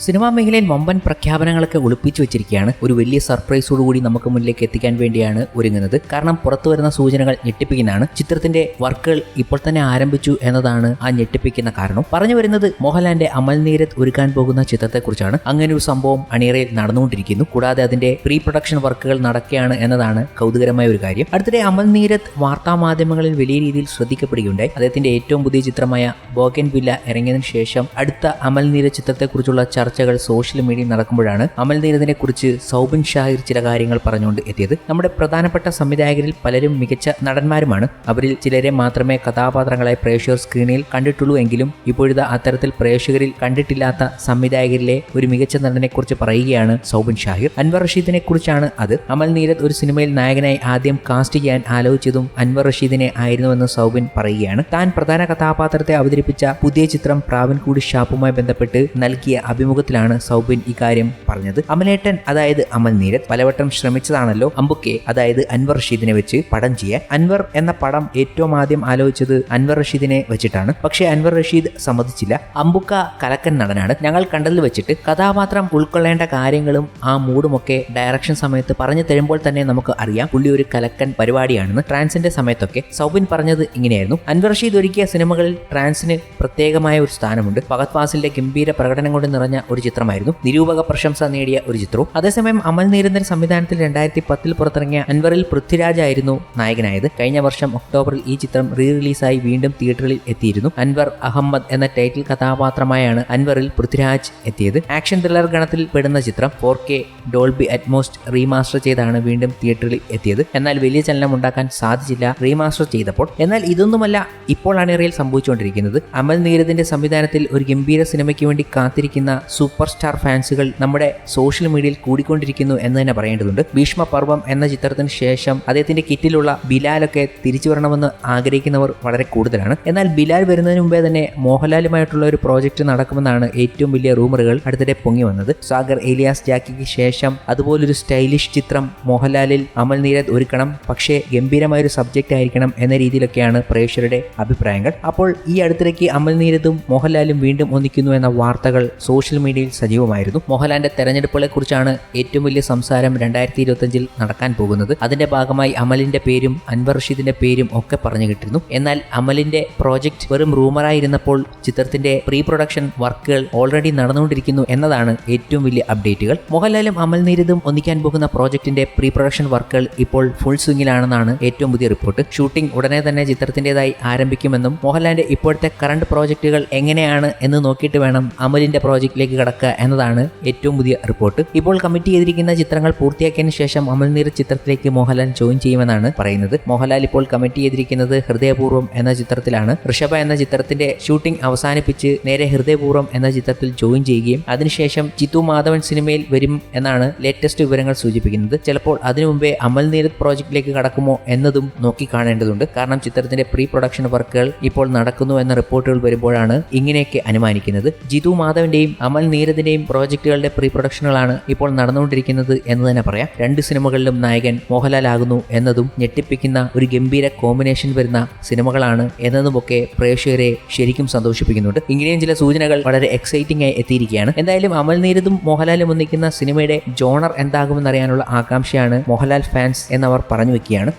Cinema മേഖലയിൽ വമ്പൻ പ്രഖ്യാപനങ്ങളൊക്കെ ഒളിപ്പിച്ചു വെച്ചിരിക്കുകയാണ്. ഒരു വലിയ സർപ്രൈസോടുകൂടി നമുക്ക് മുന്നിലേക്ക് എത്തിക്കാൻ വേണ്ടിയാണ് ഒരുങ്ങുന്നത്. കാരണം പുറത്തു വരുന്ന സൂചനകൾ ഞെട്ടിപ്പിക്കുന്നതാണ്. ചിത്രത്തിന്റെ വർക്കുകൾ ഇപ്പോൾ തന്നെ ആരംഭിച്ചു എന്നതാണ് ആ ഞെട്ടിപ്പിക്കുന്ന കാരണം. പറഞ്ഞു വരുന്നത് മോഹൻലാലിന്റെ അമൽ നീരത് ഒരുക്കാൻ പോകുന്ന ചിത്രത്തെക്കുറിച്ചാണ്. അങ്ങനെ ഒരു സംഭവം അണിയറയിൽ നടന്നുകൊണ്ടിരിക്കുന്നു. കൂടാതെ അതിന്റെ പ്രീ പ്രൊഡക്ഷൻ വർക്കുകൾ നടക്കുകയാണ് എന്നതാണ് കൗതുകരമായ ഒരു കാര്യം. അടുത്തിടെ അമൽ നീരത് വാർത്താ മാധ്യമങ്ങളിൽ വലിയ രീതിയിൽ ശ്രദ്ധിക്കപ്പെടുകയുണ്ടായി. അദ്ദേഹത്തിന്റെ ഏറ്റവും പുതിയ ചിത്രമായ ബോഗൻ വില്ല ഇറങ്ങിയതിനു ശേഷം അടുത്ത അമൽ നീരത് ചിത്രത്തെക്കുറിച്ചുള്ള ചർച്ചകൾ സോഷ്യൽ മീഡിയ നടക്കുമ്പോഴാണ് അമൽ നീരദിനെ കുറിച്ച് സൗബിൻ ഷാഹിർ ചില കാര്യങ്ങൾ പറഞ്ഞുകൊണ്ട് എത്തിയത്. നമ്മുടെ പ്രധാനപ്പെട്ട സംവിധായകരിൽ പലരും മികച്ച നടന്മാരുമാണ്. അവരിൽ ചിലരെ മാത്രമേ കഥാപാത്രങ്ങളായി പ്രേക്ഷകർ സ്ക്രീനിൽ കണ്ടിട്ടുള്ളൂ എങ്കിലും ഇപ്പോഴത്തെ അത്തരത്തിൽ പ്രേക്ഷകരിൽ കണ്ടിട്ടില്ലാത്ത സംവിധായകരിലെ ഒരു മികച്ച നടനെക്കുറിച്ച് പറയുകയാണ് സൗബിൻ ഷാഹിർ. അൻവർ റഷീദിനെ കുറിച്ചാണ് അത്. അമൽ നീരദ് ഒരു സിനിമയിൽ നായകനായി ആദ്യം കാസ്റ്റ് ചെയ്യാൻ ആലോചിച്ചതും അൻവർ റഷീദിനെ ആയിരുന്നുവെന്ന് സൗബിൻ പറയുകയാണ്. താൻ പ്രധാന കഥാപാത്രത്തെ അവതരിപ്പിച്ച പുതിയ ചിത്രം പ്രാവൻകൂടി ഷാപ്പുമായി ബന്ധപ്പെട്ട് നൽകിയ അഭിമുഖത്തിലാണ് സൗബിൻ ഇക്കാര്യം പറഞ്ഞത്. അമലേട്ടൻ അതായത് അമൽ നീരത് പലവട്ടം ശ്രമിച്ചതാണല്ലോ അമ്പുക്കെ. അതായത് അൻവർ റഷീദിനെ വെച്ച് പടം ചെയ്യാൻ. അൻവർ എന്ന പടം ഏറ്റവും ആദ്യം ആലോചിച്ചത് അൻവർ റഷീദിനെ വെച്ചിട്ടാണ്. പക്ഷേ അൻവർ റഷീദ് സമ്മതിച്ചില്ല. അമ്പുക്ക കലക്കൻ നടനാണ്. ഞങ്ങൾ കണ്ടതിൽ വെച്ചിട്ട് കഥാപാത്രം ഉൾക്കൊള്ളേണ്ട കാര്യങ്ങളും ആ മൂടുമൊക്കെ ഡയറക്ഷൻ സമയത്ത് പറഞ്ഞു തരുമ്പോൾ തന്നെ നമുക്ക് അറിയാം. പുള്ളി ഒരു കലക്കൻ പരിപാടിയാണെന്ന്. ട്രാൻസിന്റെ സമയത്തൊക്കെ സൗബിൻ പറഞ്ഞത് ഇങ്ങനെയായിരുന്നു. അൻവർ റഷീദ് ഒരുക്കിയ സിനിമകളിൽ ട്രാൻസിന് പ്രത്യേകമായ ഒരു സ്ഥാനമുണ്ട്. ഫഹദ് ഫാസിലിന്റെ ഗംഭീര പ്രകടനം കൊണ്ട് നിറഞ്ഞ ഒരു ചിത്രമായിരുന്നു. നിരൂപക പ്രശംസ നേടിയ ഒരു ചിത്രവും. അതേസമയം അമൽ നീരന്ദൻ സംവിധാനത്തിൽ രണ്ടായിരത്തി പത്തിൽ പുറത്തിറങ്ങിയ അൻവറിൽ പൃഥ്വിരാജ് ആയിരുന്നു നായകനായത്. കഴിഞ്ഞ വർഷം ഒക്ടോബറിൽ ഈ ചിത്രം റീ റിലീസായി വീണ്ടും തിയേറ്ററിൽ എത്തിയിരുന്നു. അൻവർ അഹമ്മദ് എന്ന ടൈറ്റിൽ കഥാപാത്രമായാണ് അൻവറിൽ പൃഥ്വിരാജ് എത്തിയത്. ആക്ഷൻ ത്രില്ലർ ഗണത്തിൽ പെടുന്ന ചിത്രം four K Dolby Atmos remaster ചെയ്താണ് വീണ്ടും തിയേറ്ററിൽ എത്തിയത്. എന്നാൽ വലിയ ചലനം ഉണ്ടാക്കാൻ സാധിച്ചില്ല റീമാസ്റ്റർ ചെയ്തപ്പോൾ. എന്നാൽ ഇതൊന്നുമല്ല ഇപ്പോൾ അണിയറയിൽ സംഭവിച്ചുകൊണ്ടിരിക്കുന്നത്. അമൽ നീരദിന്റെ സംവിധാനത്തിൽ ഒരു ഗംഭീര സിനിമയ്ക്ക് വേണ്ടി കാത്തിരിക്കുന്ന സൂപ്പർ സ്റ്റാർ ഫാൻസുകൾ നമ്മുടെ സോഷ്യൽ മീഡിയയിൽ കൂടിക്കൊണ്ടിരിക്കുന്നു എന്ന് തന്നെ പറയേണ്ടതുണ്ട്. ഭീഷ്മ പർവം എന്ന ചിത്രത്തിന് ശേഷം അദ്ദേഹത്തിന്റെ കിറ്റിലുള്ള ബിലാലൊക്കെ തിരിച്ചു വരണമെന്ന് ആഗ്രഹിക്കുന്നവർ വളരെ കൂടുതലാണ്. എന്നാൽ ബിലാൽ വരുന്നതിന് മുമ്പേ തന്നെ മോഹൻലാലുമായിട്ടുള്ള ഒരു പ്രോജക്റ്റ് നടക്കുമെന്നാണ് ഏറ്റവും വലിയ റൂമറുകൾ അടുത്തിടെ പൊങ്ങി വന്നത്. സാഗർ ഏലിയാസ് ജാക്കിക്ക് ശേഷം അതുപോലൊരു സ്റ്റൈലിഷ് ചിത്രം മോഹൻലാലിൽ അമൽ നീരദ് ഒരുക്കണം. പക്ഷേ ഗംഭീരമായ ഒരു സബ്ജക്റ്റ് ആയിരിക്കണം എന്ന രീതിയിലൊക്കെയാണ് പ്രേക്ഷകരുടെ അഭിപ്രായങ്ങൾ. അപ്പോൾ ഈ അടുത്തിടയ്ക്ക് അമൽ നീരദും മോഹൻലാലും വീണ്ടും ഒന്നിക്കുന്നു എന്ന വാർത്തകൾ സോഷ്യൽ മീഡിയയിൽ സജീവമായിരുന്നു. മോഹൻലാലിന്റെ തെരഞ്ഞെടുപ്പുകളെ കുറിച്ചാണ് ഏറ്റവും വലിയ സംസാരം രണ്ടായിരത്തി ഇരുപത്തിയഞ്ചിൽ നടക്കാൻ പോകുന്നത്. അതിന്റെ ഭാഗമായി അമലിന്റെ പേരും അൻവർ റഷീദിന്റെ പേരും ഒക്കെ പറഞ്ഞു കിട്ടിരുന്നു. എന്നാൽ അമലിന്റെ പ്രോജക്റ്റ് വെറും റൂമറായിരുന്നപ്പോൾ ചിത്രത്തിന്റെ പ്രീ പ്രൊഡക്ഷൻ വർക്കുകൾ ഓൾറെഡി നടന്നുകൊണ്ടിരിക്കുന്നു എന്നതാണ് ഏറ്റവും വലിയ അപ്ഡേറ്റുകൾ. മോഹൻലാലും അമൽ നീരദും ഒന്നിക്കാൻ പോകുന്ന പ്രോജക്റ്റിന്റെ പ്രീ പ്രൊഡക്ഷൻ വർക്കുകൾ ഇപ്പോൾ ഫുൾ സ്വിംഗിലാണെന്നാണ് ഏറ്റവും പുതിയ റിപ്പോർട്ട്. ഷൂട്ടിംഗ് ഉടനെ തന്നെ ചിത്രത്തിന്റേതായി ആരംഭിക്കുമെന്നും മോഹൻലാലിന്റെ ഇപ്പോഴത്തെ കറണ്ട് പ്രോജക്റ്റുകൾ എങ്ങനെയാണ് എന്ന് നോക്കിയിട്ട് വേണം അമലിന്റെ പ്രോജക്റ്റിലേക്ക് കടക്കുക എന്നതാണ് ഏറ്റവും പുതിയ റിപ്പോർട്ട്. ഇപ്പോൾ കമ്മിറ്റ് ചെയ്തിരിക്കുന്ന ചിത്രങ്ങൾ പൂർത്തിയാക്കിയതിനു ശേഷം അമൽനീർ ചിത്രത്തിലേക്ക് മോഹൻലാൽ ജോയിൻ ചെയ്യുമെന്നാണ് പറയുന്നത്. മോഹൻലാൽ ഇപ്പോൾ കമ്മിറ്റ് ചെയ്തിരിക്കുന്നത് ഹൃദയപൂർവം എന്ന ചിത്രത്തിലാണ്. ഋഷഭ എന്ന ചിത്രത്തിന്റെ ഷൂട്ടിംഗ് അവസാനിപ്പിച്ച് നേരെ ഹൃദയപൂർവം എന്ന ചിത്രത്തിൽ ജോയിൻ ചെയ്യുകയും അതിനുശേഷം ചിത്തു മാധവൻ സിനിമയിൽ വരും എന്നാണ് ലേറ്റസ്റ്റ് വിവരങ്ങൾ സൂചിപ്പിക്കുന്നത്. ചിലപ്പോൾ അതിനു മുമ്പേ അമൽ നീരത് പ്രോജക്റ്റിലേക്ക് കടക്കുമോ എന്നതും നോക്കി കാണേണ്ടതുണ്ട്. കാരണം ചിത്രത്തിന്റെ പ്രീ പ്രൊഡക്ഷൻ വർക്കുകൾ ഇപ്പോൾ നടക്കുന്നു എന്ന റിപ്പോർട്ടുകൾ വരുമ്പോഴാണ് ഇങ്ങനെയൊക്കെ അനുമാനിക്കുന്നത്. ജിതു മാധവന്റെയും അമൽ നീരദിന്റെയും പ്രോജക്റ്റുകളുടെ പ്രീ പ്രൊഡക്ഷനുകളാണ് ഇപ്പോൾ നടന്നുകൊണ്ടിരിക്കുന്നത് എന്ന് തന്നെ പറയാം. രണ്ട് സിനിമകളിലും നായകൻ മോഹൻലാൽ ആകുന്നു എന്നതും ഞെട്ടിപ്പിക്കുന്ന ഒരു ഗംഭീര കോമ്പിനേഷൻ വരുന്ന സിനിമകളാണ് എന്നതുമൊക്കെ പ്രേക്ഷകരെ ശരിക്കും സന്തോഷിപ്പിക്കുന്നുണ്ട്. ഇങ്ങനെയും ചില സൂചനകൾ വളരെ എക്സൈറ്റിംഗ് ആയി എത്തിയിരിക്കുകയാണ്. എന്തായാലും അമൽ നീരദും മോഹൻലാലും ഒന്നിക്കുന്ന സിനിമയുടെ ജോണർ എന്താകുമെന്നറിയാനുള്ള ആകാംക്ഷയാണ് മോഹൻലാൽ ഫാൻസ് എന്നവർ പറഞ്ഞു വെക്കുകയാണ്.